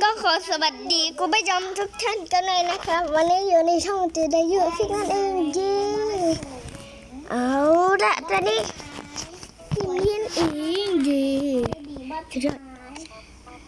ก็ขอสวัสดีคุณผู้ชมทุกท่านกันเลยนะครับ วันนี้อยู่ในช่องจืดเยอะฟิกนั่นเองเย้เอาละตอนนี้เรียนเองเย้สุดยอด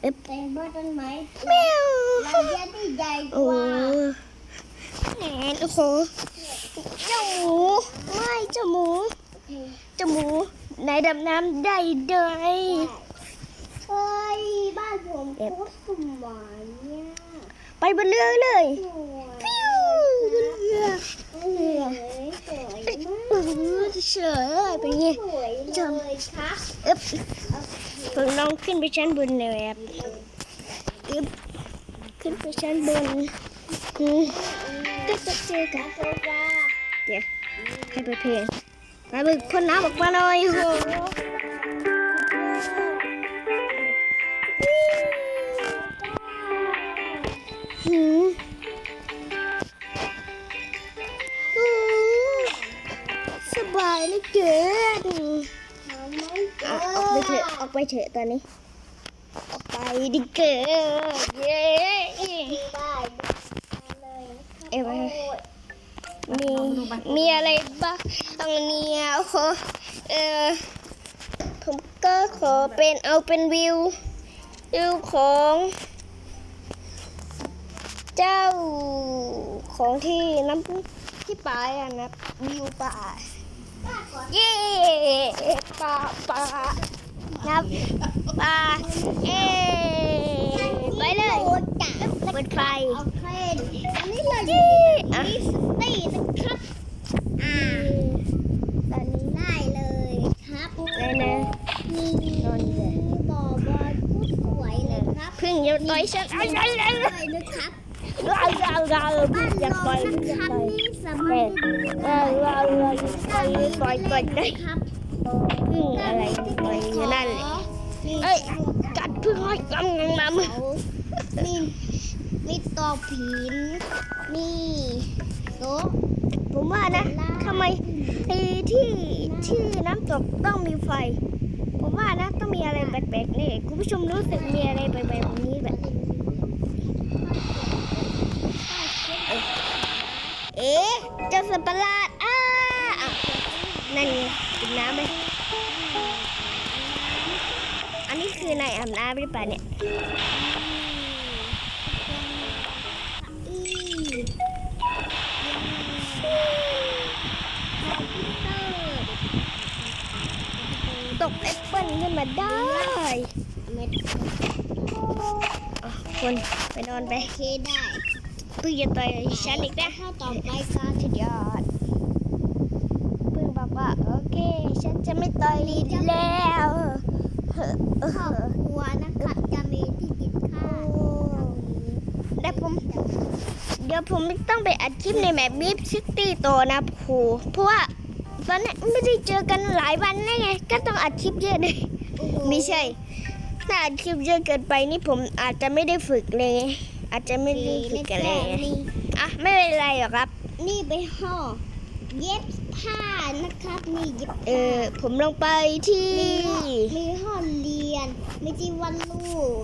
เอ๊ะเป็นบ้านต้นไม้แมวระยะที่ใหญ่กโอ้แหนโอ้โหเจ้าหมูไม่เจ้าหมูเจ้าหมูไหนดำน้ำได้ด้วยเฮ้ย ผมโคตรสวยเนี่ยไปบนเรือเลยสวยฟิวบนเรือสวยสวยโอ้โหเฉยเป็นไงสวยเลยครับอึ๊บเพิ่งน้องขึ้นไปชั้นบนเลยครับอึ๊บขึ้นไปชั้นบนอืมก็จะเจอกับโซฟาเดี๋ยวให้เปิดเพลงมาบึกพ่นน้ำออกมาหน่อยโห หืมโอ้สบายเหลือเกินทำไม่เจอะอออกไปเถอะออกไปเถอะตอนนี้ ออกไปดิเกินเย้ได้เลยเอ้ยไปมีมีอะไรบ้างตรงเนี้ยโอ้โหเออผมก็ขอเป็นเอาเป็นวิววิวของ เจ้าของที่น้ำที่ป่าอะนะวิวป่าเย้ป่าป่านับป่าเอ้ไปเลยเปิดไฟโอเคอันนี้เราอเย้ยู่อะที่สตีนะครับอ่าตอนนี้ได้เลยครับเลยนะนี่นอนเลยบ่อบอลพูดสวยเลยครับพึ่งอย่าต่อยฉันไอ้ไอ้ไอ้สวยนะครับ เราเราเราบ้านอย่าเราต่อยนะอย่าครับต่อยนี่สามารถเออเราเราต่อยต่อยก่อนได้ครับพึ่งอะไรต่อยอยู่นั่นเลยเอ้ยกัดพึ่งให้กำลังมามือมีมีตัวผีนนี่โต๊ะผมว่านะทำไมที่ที่น้ำตกต้องมีไฟ ผมว่านะต้องมีอะไรแปลกๆนี่คุณผู้ชมรู้สึกมีอะไรแปลกๆแบบนี้แบบ เอ๊ะเจ้าสัตว์ประหลาดอ้านั่นไงกินน้ำไหมอันนี้คือนายอาบน้ำหรือเปล่าเนี่ยตกแอปเปิ้ลขึ้นมาได้คนไปนอนไปเคได้ พิ่งจะต่อยฉันอีกนะถ้าต่อไปการสุดยอดเพิ่งบอกว่าโอเค ฉันจะไม่ต่อยลีแล้วเฮ้อเออครอบครัวนะครับ จะมีที่กินข้าวแต่ผม เดี๋ยวผมต้องไปอัดคลิปในแมปมิฟซิตี้ต่อนะครูเพราะว่าตอนนี้ไม่ได้เจอกันหลายวันนะไง ก็ต้องอัดคลิปเยอะเลยไม่ใช่ ถ้าอัดคลิปเยอะเกินไปนี่ผมอาจจะไม่ได้ฝึกเลย อาจจะไม่ได้ฝึกกันเลยนี่อะไม่เป็นไรหรอกครับ นี่ไปห่อเย็บผ้านะครับนี่เย็บเอผ้าอผมลงไปที่มีห้องมีห้องเรียนมีที่วันลูก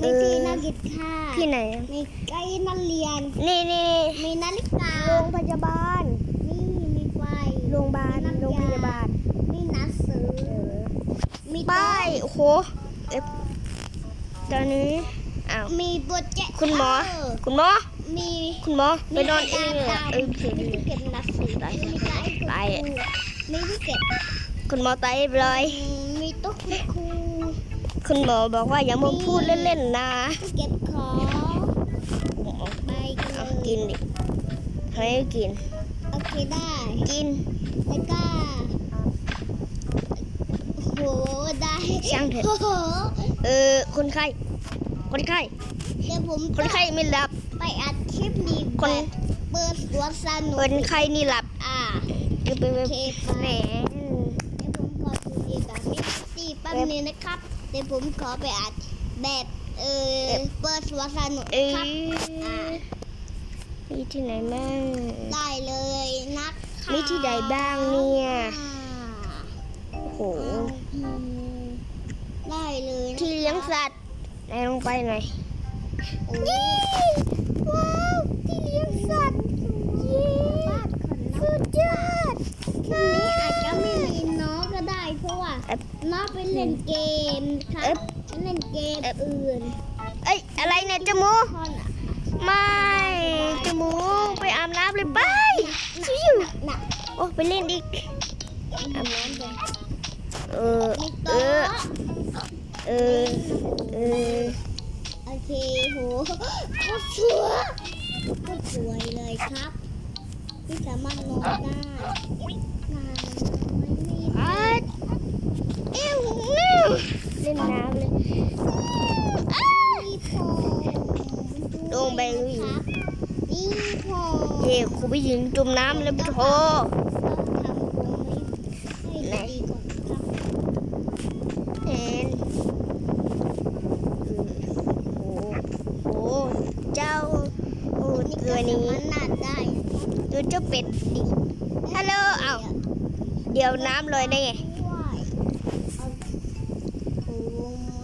มีที่นักกิจค่าที่ไหนมีไกด์นักเรียนนี่นี่มีนาฬิกาโรงพยาบาลนี่มีไฟโรงพยาบาลน้ำยาโรงพยาบาลมีหนังสือมีป้ายโอ้โหเอ๊ะตอนนี้ อ้าวมีโปรเจกต์คุณหมอเออคุณหมอ มีคุณหมอไปนอนเองเลยมีเออที่เก็บหนังสือมีไกด์ตายมีที่เก็บคุณหมอตายเรียบร้อยอืมมีโต๊ะคุณครูคุณหมอบอกว่าอย่ามาพูดเล่นๆนะที่เก็บของไปกันเอาเลยกินดิให้กินโอเคได้กินแล้วก็โอ้โหได้ช่างเถอะโอ้โหเออคนไข้ คนไข้ เดี๋ยวผมคนไข้ไม่หลับ ไปอัดคลิปนี้คนแบบเปิดสวนสนุกคนไข้นี่หลับ อ่าเออไปไปโอเคไปแหมเดี๋ยวผมขอคุยกับมิสตี้แป๊บนึงนะครับ เดี๋ยวผมขอไปอัดแบบเออเปิดสวนสนุกเอครับอมีที่ไหนบ้างได้เลยนะครับมีที่ใดบ้างเนี่ยอ่าโอ้โหอืมได้เลยนะคะที่เลี้ยงสัตว์ ไหนลงไปหน่อยโอ้เย้ว้าวที่เลี้ยงสัตว์เย้บ้านขนสุดยอดทีนี้อาจจะไม่มีน้องก็ได้เพราะว่าเอ๊ะน้องไปเล่นเกมครัเอ๊ะบเล่นเกมเอ๊ะอื่น เอ้ยอะไรเนี่ยจมูกคอนอะไม่จมูกไปอาบน้ำเลยไปชิวน่ะโอ้ไปเล่นอีกอาบน้ำเลยเออมีเอโต๊อะ เออ เออ โอเคโหโคตรสวยโคตรสวยเลยครับที่สามารถนอนได้นานไม่มีอัดเอ้วเล่นน้ำเลยอ้ามีพอลงไปลุย ครับนี่พอเย่ครูไปยิงจมน้ำเลยปะโถ ต้องทำกรงให้ให้ดีก่อนครับ เห็นโอ้โหเจ้าโอ้ตัวนี้ มันน่าได้นะครับ ดู เจ้าเป็ดดิฮัลโหลเอ้าเดี๋ยวน้ำลอยได้ไงว้ายเอาโอ้ลงมา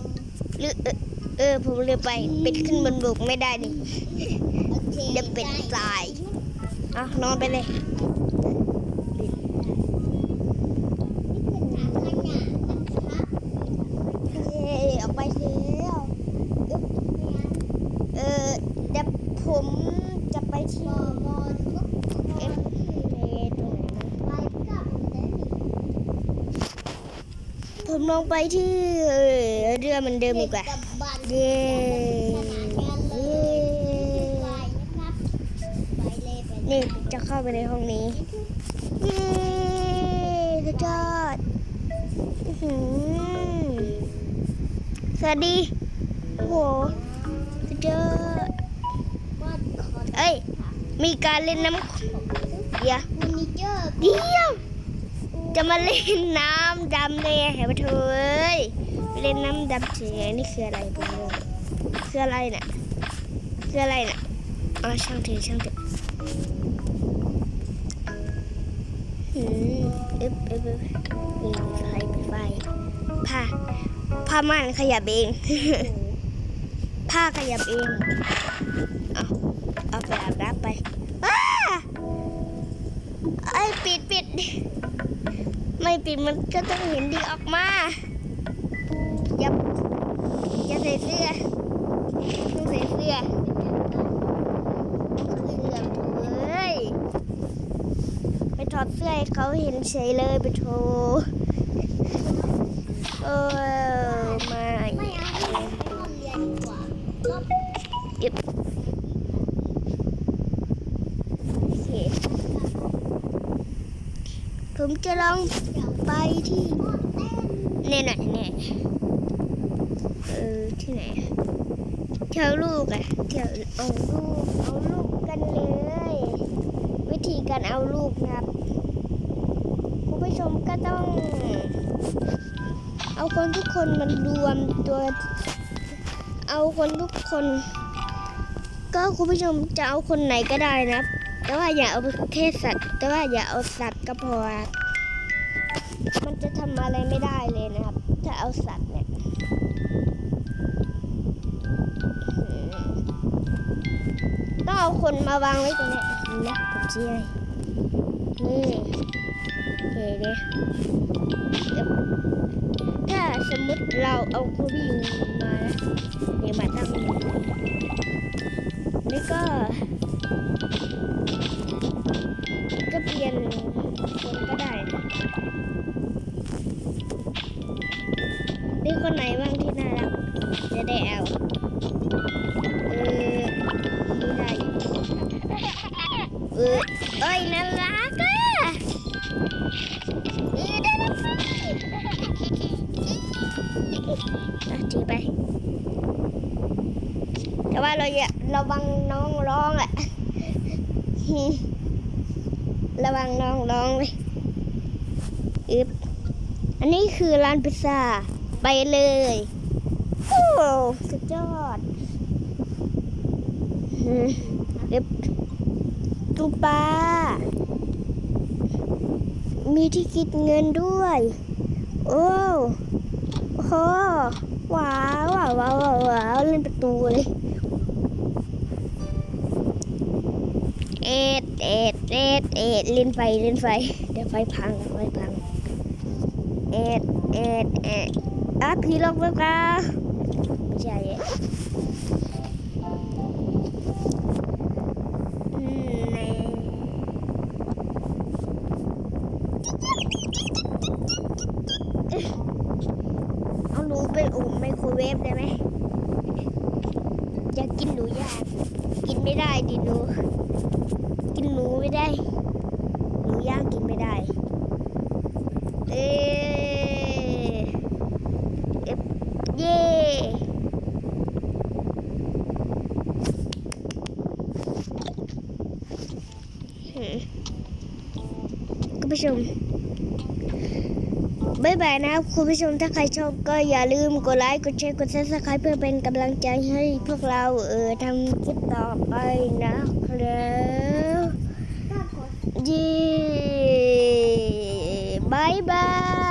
หรือเออเออผมเรือไปเป็ดขึ้นบนบกไม่ได้นี่โอเคเดี๋ยวเป็ดตายอะนอนไปเลย นี่คือถังขยะนะครับ เย้ออกไปแล้วอึ๊บเออเดี๋ยวผมจะไปที่ บอบอลก็ เอ๊ะเอ๊ะตรงไหนนะ ไปกับเดน ผมลองไปที่เอ่อเรือเหมันเดิมดีกว่ากับบันเย้สนามงานเลยไปนะครับไปเลยไปเลยนี่จะเข้าไปในห้องนี้เย้สุดยอดอื้อหือสวัสดี โอ้โหสุดยอดบ้านคอนเอ้ย มีการเล่นน้ำเดี๋ยวเฟอร์นิเจอร์เดี๋ยว จะมาเล่นน้ำดำเลยเหรอเธอเอ้ยเล่นน้ำดำเฉยนี่คืออะไรผมงงคืออะไรน่ะคืออะไรน่ะอ๋อช่างเถอะช่างเถอะหืมอึ๊บอึ๊บอึ๊บมีไฟมีไฟผ้าผ้าม่านขยับเองผ้าขยับเองเอาเอาไปอาบน้ำไปอ้าไอ้ปิดปิด ไม่ปิดมันก็ต้องเห็นดีออกมาอย่าอย่าใส่เสื้อต้องใส่เสื้อถอดเสื้อเถอะเอ้ยไปถอดเสื้อให้เขาเห็นเฉยเลยไปโชว์เออไม่ไม่เอาไปห้อเรียนกว่าก็ โอเค ผมจะลองไปที่เนี่ยไหนเนี่ยเออที่ไหนเที่ยวลูกอะเที่ยวเอาลูกเอาลูกกันเลย วิธีการเอาลูกนะครับคุณผู้ชมก็ต้อง เอาคนทุกคนมันรวมตัวเอาคนทุกคน ก็คุณผู้ชมจะเอาคนไหนก็ได้นะครับ แต่ว่าอย่าเอาแค่สัตว์ แต่ว่าอย่าเอาสัตว์ก็พอครับมันจะทำอะไรไม่ได้เลยนะครับ ถ้าเอาสัตว์เนี่ยต้องเอาคนมาวางไว้ตรงนี้นี่นะผมชี้ให้นี่เฮ้เนี่ยถ้าสมมติเราเอาผู้วิ่งมานะเดี๋ยวมาตั้งนี่ก็ ถือไป แต่ว่าเราอย่าระวังน้องร้องอะระวังน้องร้องเลยอึบอันนี้คือร้านพิซซ่า ไปเลย โอ้สุดยอดอืมเด็บตูปลามีที่คิดเงินด้วย โอ้ โหว้าวว้าวว้าวว้าวว้าวเล่นประตูเลย เอ็ดเอ็ดเอ็ดเอ็ดเล่นไฟเล่นไฟ เดี๋ยวไฟพังไฟพัง เอ็ดเอ็ดเอ็ดอะผีหลอกแล้วกาไม่ใช่เอ็ดอืมแน่เอาหนูไปอุ่นไมโครเว ฟได้ไหมอยากกินหนูย่างกินไม่ได้ดิหนู กินหนูไม่ได้ หนูย่างกินไม่ได้ เอ๊เอ๊ะเย่หืมคุณผู้ชม บายบายนะครับคุณผู้ชมถ้าใครชอบก็อย่าลืมกดไลค์กดแชร์กดซับสไครป์เพื่อเป็นกำลังใจให้พวกเราเออทำคลิปต่อไปนะครับเย้บายบาย